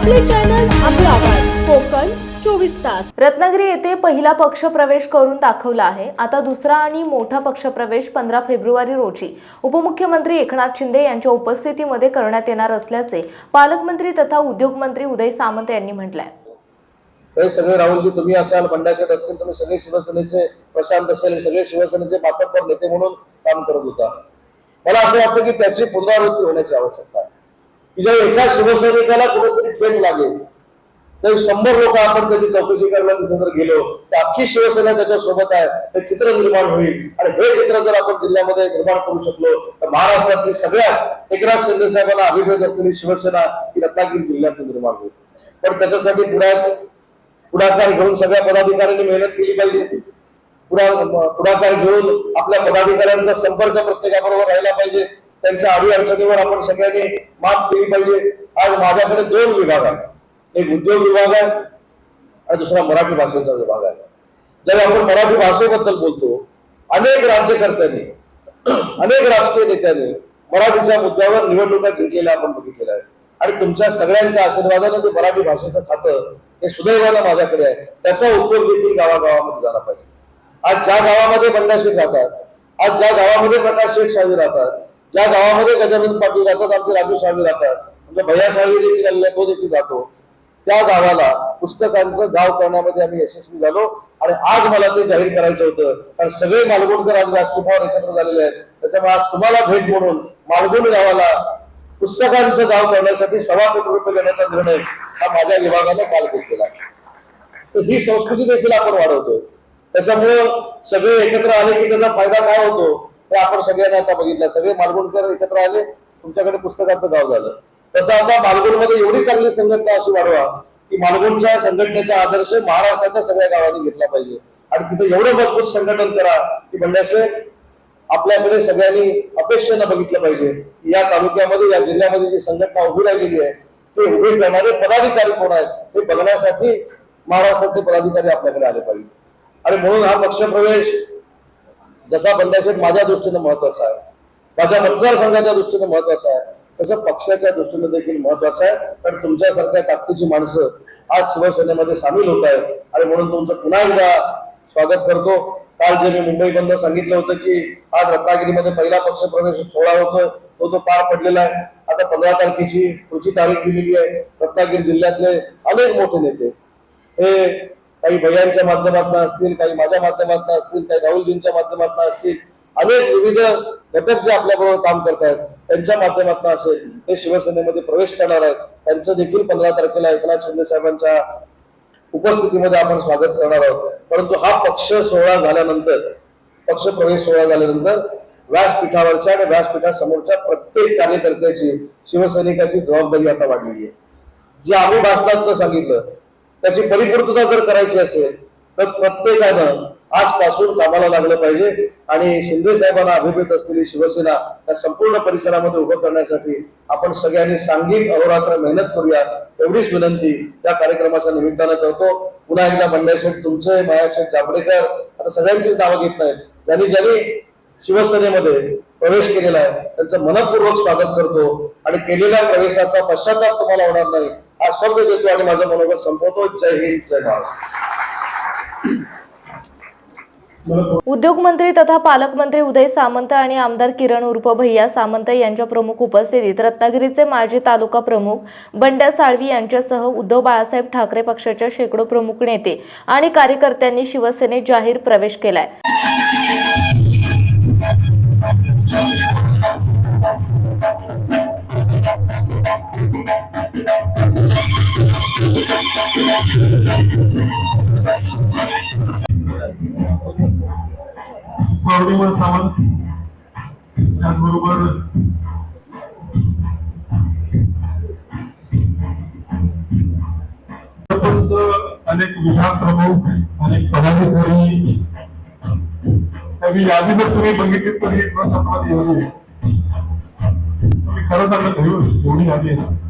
आपले चॅनल आपला आवाज. कोकण चोवीस तास. रत्नागिरी येथे पहिला पक्ष प्रवेश करून दाखवला आहे. आता दुसरा आणि मोठा पक्ष प्रवेश पंधरा फेब्रुवारी रोजी उपमुख्यमंत्री एकनाथ शिंदे यांच्या उपस्थितीमध्ये करण्यात येणार असल्याचे पालकमंत्री तथा उद्योगमंत्री उदय सामंत यांनी म्हटलंय. सगळे राहुलजी तुम्ही असाल बंडाचट असतील तुम्ही सगळे शिवसेनेचे प्रशांत असेल सगळे शिवसेनेचे मातब्बर नेते म्हणून काम करत होता. मला असं वाटतं की त्याची पुनरावृत्ती होण्याची आवश्यकता आहे. की एका शिवसैनिकाला कुठेतरी ठेच लागेल. तर शंभर लोक आपण त्याची चौकशी करायला तिथे जर गेलो तर अख्खी शिवसेना त्याच्या सोबत आहे. हे चित्र निर्माण होईल. आणि हे चित्र जर आपण जिल्ह्यामध्ये निर्माण करू शकलो तर महाराष्ट्रातली सगळ्यात एकनाथ शिंदे साहेबांना अभिप्रेत असलेली शिवसेना ही रत्नागिरी जिल्ह्यात निर्माण होईल. पण त्याच्यासाठी पुढ्यात पुढाकार घेऊन सगळ्या पदाधिकाऱ्यांनी मेहनत केली पाहिजे. पुढाकार घेऊन आपल्या पदाधिकाऱ्यांचा संपर्क प्रत्येकाबरोबर राहिला पाहिजे. त्यांच्या अडी अडचणीवर आपण सगळ्यांनी मात केली पाहिजे. आज माझ्याकडे दोन विभाग आहेत. एक उद्योग विभाग आहे आणि दुसरा मराठी भाषेचा विभाग आहे. ज्याला आपण मराठी भाषेबद्दल बोलतो अनेक राज्यकर्त्यांनी अनेक राजकीय नेत्यांनी मराठीच्या मुद्द्यावर निवडणुका जिंकलेल्या आपण बघितलेल्या आहे आणि तुमच्या सगळ्यांच्या आशीर्वादाने ते मराठी भाषेचं खातं हे सुदैवानं माझ्याकडे आहे. त्याचा उपयोग देखील गावागावामध्ये झाला पाहिजे. आज ज्या गावामध्ये बंडाशेठ राहतात आज ज्या गावामध्ये प्रकाश शेठ शाही राहतात ज्या गावामध्ये गजानन पाटील जातात आमचे राजू साळवी जातात म्हणजे भैया साळवी देखील आलेला तो देखील जातो त्या गावाला पुस्तकांचं गाव करण्यामध्ये आम्ही यशस्वी झालो आणि आज मला ते जाहीर करायचं होतं. कारण सगळे मालगुणकर आज व्यासपीठावर एकत्र झालेले आहेत. त्याच्यामुळे आज तुम्हाला भेट म्हणून मालगुण गावाला पुस्तकांचं गाव करण्यासाठी सव्वा कोटी रुपये देण्याचा निर्णय हा माझ्या विभागाने काल घेतलेला तर ही संस्कृती देखील आपण वाढवतोय. त्याच्यामुळं सगळे एकत्र आले की त्याचा फायदा काय होतो? हे आपण सगळ्यांनी आता बघितलं. सगळे मालगुणकर एकत्र आले तुमच्याकडे पुस्तकाचं गाव झालं. तसं आता मालगुणमध्ये एवढी चांगली संघटना अशी वाढवा की मालगुणच्या संघटनेचा आदर्श महाराष्ट्राच्या सगळ्या गावांनी घेतला पाहिजे. आणि तिथं एवढं मजबूत संघटन करा की बंड्याचे आपल्याकडे सगळ्यांनी अपेक्षेनं बघितलं पाहिजे. या तालुक्यामध्ये या जिल्ह्यामध्ये जी संघटना उभी राहिलेली आहे ते उभे करणारे पदाधिकारी कोण आहेत हे बघण्यासाठी महाराष्ट्राचे पदाधिकारी आपल्याकडे आले पाहिजे. आणि म्हणून हा पक्षप्रवेश जसा बंड्याशेठ माझ्या दृष्टीने महत्त्वाचा आहे. माझ्या मतदारसंघाच्या दृष्टीने महत्त्वाचा आहे. तसं पक्षाच्या दृष्टीने देखील महत्वाचं आहे. कारण तुमच्यासारख्या ताकदीची माणसं आज शिवसेनेमध्ये सामील होत आहेत. आणि म्हणून तुमचं पुन्हा एकदा स्वागत करतो. काल जे मी मुंबई बंद सांगितलं होतं की आज रत्नागिरीमध्ये पहिला पक्ष प्रवेश सोहळा होतो तो तो पार पडलेला आहे. आता पंधरा तारखेची पुढची तारीख दिलेली आहे. रत्नागिरी जिल्ह्यातले अनेक मोठे नेते. हे काही भैयांच्या माध्यमातून असतील काही माझ्या माध्यमातून असतील काही राहुलजींच्या माध्यमातून असतील अनेक विविध घटक जे आपल्याबरोबर काम करतायत त्यांच्या माध्यमातून असेल ते शिवसेनेमध्ये प्रवेश करणार आहेत. त्यांचं देखील पंधरा तारखेला एकनाथ शिंदे साहेबांच्या उपस्थितीमध्ये आपण स्वागत करणार आहोत. परंतु हा पक्ष सोहळा झाल्यानंतर पक्ष प्रवेश सोहळा झाल्यानंतर व्यासपीठावरच्या आणि व्यासपीठासमोरच्या प्रत्येक कार्यकर्त्याची शिवसैनिकाची जबाबदारी आता वाढलेली आहे. जे आम्ही भाषणात सांगितलं त्याची परिपूर्तता जर करायची असेल तर प्रत्येकानं आजपासून कामाला लागलं पाहिजे. आणि शिंदे साहेबांना अभिप्रेत असलेली शिवसेना या संपूर्ण परिसरामध्ये उभं करण्यासाठी आपण सगळ्यांनी सांघिक अहोरात्र मेहनत करूया एवढीच विनंती त्या कार्यक्रमाच्या निमित्तानं करतो. पुन्हा एकदा बंड्याशेठ तुमचे मायाशेठ जाबडेकर आता सगळ्यांचीच नावं घेत नाहीत. ज्यांनी ज्यांनी शिवसेनेमध्ये प्रवेश केलेला आहे त्यांचं मनपूर्वक स्वागत करतो. आणि केलेल्या प्रवेशाचा पश्चाताप तुम्हाला होणार नाही. हा शब्द देतो आणि माझं मनोगत संपवतो. जय हिंद जय भारत. उद्योग मंत्री तथा पालकमंत्री उदय सामंत आणि आमदार किरण उर्फ भैया सामंत यांच्या प्रमुख उपस्थितीत रत्नागिरीचे माजी तालुका प्रमुख बंड्या साळवी यांच्यासह उद्धव बाळासाहेब ठाकरे पक्षाच्या शेकडो प्रमुख नेते आणि कार्यकर्त्यांनी शिवसेनेत जाहीर प्रवेश केलाय. पौर्णिमा सावंत त्याचबरोबर सरपंच अनेक विभाग प्रमुख अनेक पदाधिकारी सगळी यादी जर तुम्ही बघितली तर ही प्रसाद यादी तुम्ही खरं सांगत नाही हो, एवढी यादी असते